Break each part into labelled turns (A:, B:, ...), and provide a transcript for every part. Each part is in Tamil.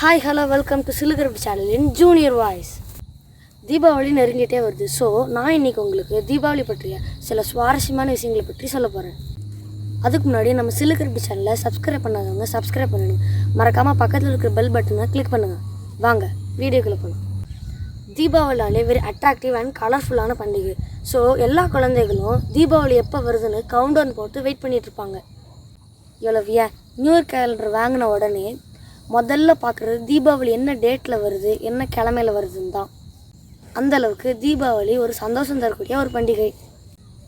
A: ஹாய் ஹலோ வெல்கம் டு சிலுகரப்பு சேனலின் ஜூனியர் வாய்ஸ் தீபாவளி நெருங்கிட்டே வருது. ஸோ நான் இன்னைக்கு உங்களுக்கு தீபாவளி பற்றிய சில சுவாரஸ்யமான விஷயங்களை பற்றி சொல்ல போகிறேன் அதுக்கு முன்னாடி நம்ம சிலுகரப்பு சேனலை சப்ஸ்கிரைப் பண்ணாதவங்க சப்ஸ்கிரைப் பண்ணணும். மறக்காமல் பக்கத்தில் இருக்கிற பெல் பட்டனை கிளிக் பண்ணுங்கள் வாங்க வீடியோக்குள்ளே போகலாம் தீபாவளினாலே வெரி அட்ராக்டிவ் அண்ட் கலர்ஃபுல்லான பண்டிகை. ஸோ எல்லா குழந்தைகளும் தீபாவளி எப்போ வருதுன்னு கவுண்டவுன் போட்டு வெயிட் பண்ணிகிட்ருப்பாங்க எவ்வளோ வியா நியூ இயர் கேலண்டர் வாங்கின உடனே முதல்ல பார்க்குறது தீபாவளி என்ன டேட்டில் வருது என்ன கிழமையில வருதுன்னு தான். அந்த அளவுக்கு தீபாவளி ஒரு சந்தோஷம் தரக்கூடிய ஒரு பண்டிகை.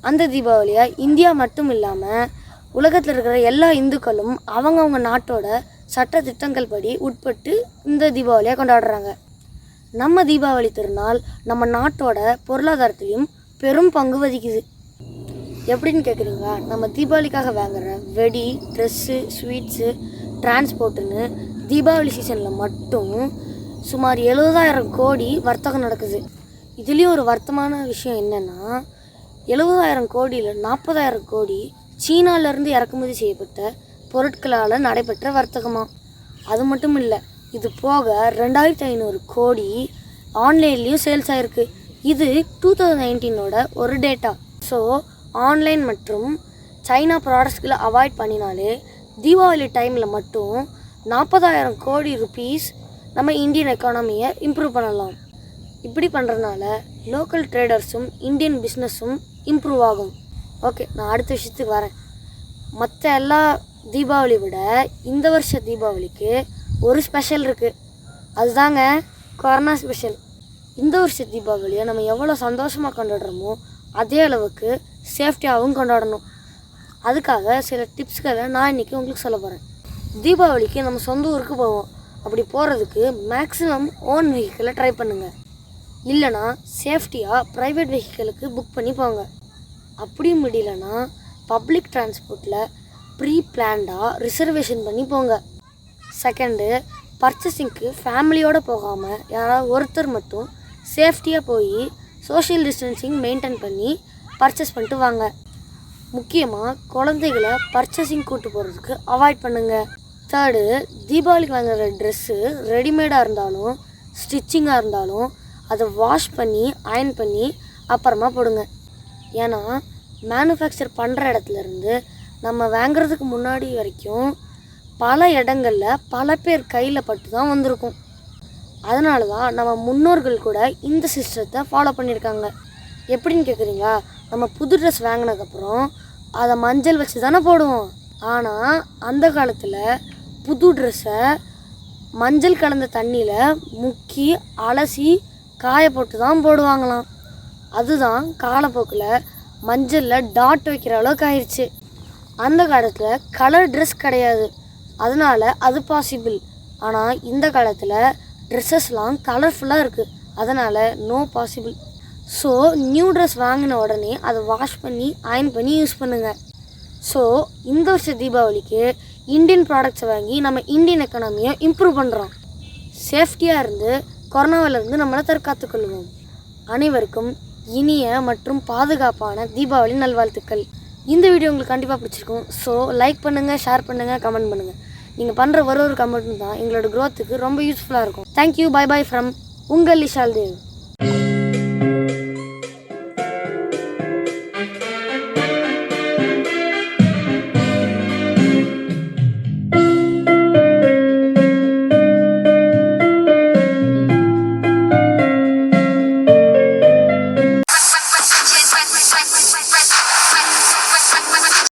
A: அந்த தீபாவளியை இந்தியா மட்டும் இல்லாமல் உலகத்தில் இருக்கிற எல்லா இந்துக்களும் அவங்கவுங்க நாட்டோட சட்ட திட்டங்கள் படி உட்பட்டு இந்த தீபாவளியை கொண்டாடுறாங்க. நம்ம தீபாவளி திருநாள் நம்ம நாட்டோட பொருளாதாரத்திலையும் பெரும் பங்கு வகிக்குது. எப்படின்னு கேட்குறீங்களா நம்ம தீபாவளிக்காக வாங்குற வெடி ட்ரெஸ்ஸு ஸ்வீட்ஸு டிரான்ஸ்போர்ட்டுன்னு தீபாவளி சீசனில் மட்டும் சுமார் எழுபதாயிரம் கோடி வர்த்தகம் நடக்குது. இதுலேயும் ஒரு வருத்தமான விஷயம் என்னென்னா எழுபதாயிரம் கோடியில் நாற்பதாயிரம் கோடி சீனாவிலேருந்து இறக்குமதி செய்யப்பட்ட பொருட்களால் நடைபெற்ற வர்த்தகமாக அது மட்டும் இல்லை இது போக ரெண்டாயிரத்தி ஐநூறு கோடி ஆன்லைன்லேயும் சேல்ஸ் ஆகிருக்கு இது டூ தௌசண்ட் நைன்டீனோட ஒரு டேட்டா ஸோ ஆன்லைன் மற்றும் சைனா ப்ராடக்ட்ஸ்களை அவாய்ட் பண்ணினாலே தீபாவளி டைமில் மட்டும் நாற்பதாயிரம் கோடி ருபீஸ் நம்ம இந்தியன் எக்கானமியை இம்ப்ரூவ் பண்ணலாம். இப்படி பண்ணுறதுனால லோக்கல் ட்ரேடர்ஸும் இந்தியன் பிஸ்னஸும் இம்ப்ரூவ் ஆகும். ஓகே நான் அடுத்த விஷயத்துக்கு வரேன். மற்ற எல்லா தீபாவளி விட இந்த வருஷ தீபாவளிக்கு ஒரு ஸ்பெஷல் இருக்குது அதுதாங்க கொரோனா ஸ்பெஷல் இந்த வருஷ தீபாவளியை நம்ம எவ்வளோ சந்தோஷமாக கொண்டாடுறோமோ அதே அளவுக்கு சேஃப்டியாகவும் கொண்டாடணும். அதுக்காக சில டிப்ஸ்களை நான் இன்றைக்கி உங்களுக்கு சொல்ல போகிறேன் தீபாவளிக்கு நம்ம சொந்த ஊருக்கு போவோம். அப்படி போகிறதுக்கு மேக்ஸிமம் ஓன் வெஹிக்கிளை ட்ரை பண்ணுங்கள் இல்லைனா சேஃப்டியாக ப்ரைவேட் வெஹிக்கிளுக்கு புக் பண்ணி போங்க. அப்படி முடியலன்னா பப்ளிக் டிரான்ஸ்போர்ட்டில் ப்ரீ பிளான்டாக ரிசர்வேஷன் பண்ணி போங்க. செகண்டு பர்ச்சேசிங்க்கு ஃபேமிலியோடு போகாமல் யாராவது ஒருத்தர் மட்டும் சேஃப்டியாக போய் சோஷியல் டிஸ்டன்சிங் மெயின்டைன் பண்ணி பர்ச்சேஸ் பண்ணிட்டு வாங்க. முக்கியமாக குழந்தைகளை பர்ச்சேசிங் கூட்டு போகிறதுக்கு அவாய்ட் பண்ணுங்கள் தேர்டு தீபாவளிக்கு வாங்குற ட்ரெஸ்ஸு ரெடிமேடாக இருந்தாலும் ஸ்டிச்சிங்காக இருந்தாலும் அதை வாஷ் பண்ணி அயன் பண்ணி அப்புறமா போடுங்க. ஏன்னா மேனுஃபேக்சர் பண்ணுற இடத்துலருந்து நம்ம வாங்குறதுக்கு முன்னாடி வரைக்கும் பல இடங்களில் பல பேர் கையில் பட்டு தான் வந்திருக்கும். அதனால தான் நம்ம முன்னோர்கள் கூட இந்த சிஸ்டத்தை ஃபாலோ பண்ணியிருக்காங்க. எப்படின்னு கேட்குறீங்களா நம்ம புது ட்ரெஸ் வாங்கினதுக்கப்புறம் அதை மஞ்சள் வச்சு தானே போடுவோம். ஆனால் அந்த காலத்தில் புது ட்ரெஸ்ஸை மஞ்சள் கலந்த தண்ணியில் முக்கி அலசி காய போட்டு தான் போடுவாங்களாம். அதுதான் காலப்போக்கில் மஞ்சளில் டாட் வைக்கிற அளவுக்கு ஆயிடுச்சு அந்த காலத்தில் கலர் ட்ரெஸ் கிடையாது. அதனால் அது பாசிபிள் ஆனால் இந்த காலத்தில் ட்ரெஸ்ஸஸ்லாம் கலர்ஃபுல்லாக இருக்குது அதனால் no possible so new dress வாங்கின உடனே அதை வாஷ் பண்ணி அயன் பண்ணி யூஸ் பண்ணுங்கள் ஸோ இந்த வருஷ தீபாவளிக்கு இந்தியன் ப்ராடக்ட்ஸை வாங்கி நம்ம இந்தியன் எக்கனாமியை இம்ப்ரூவ் பண்ணுறோம் சேஃப்டியாக இருந்து கொரோனாவிலிருந்து நம்மளை தற்காத்துக்கொள்வோம். அனைவருக்கும் இனிய மற்றும் பாதுகாப்பான தீபாவளி நல்வாழ்த்துக்கள். இந்த வீடியோ உங்களுக்கு கண்டிப்பாக பிடிச்சிருக்கும். ஸோ லைக் பண்ணுங்கள் ஷேர் பண்ணுங்கள் கமெண்ட் பண்ணுங்கள் நீங்கள் பண்ணுற ஒரு ஒரு கமெண்ட்டும் தான் எங்களோட க்ரோத்துக்கு ரொம்ப யூஸ்ஃபுல்லாக இருக்கும். தேங்க்யூ பை பை ஃப்ரம் உங்கள் லிஷால் தேவ்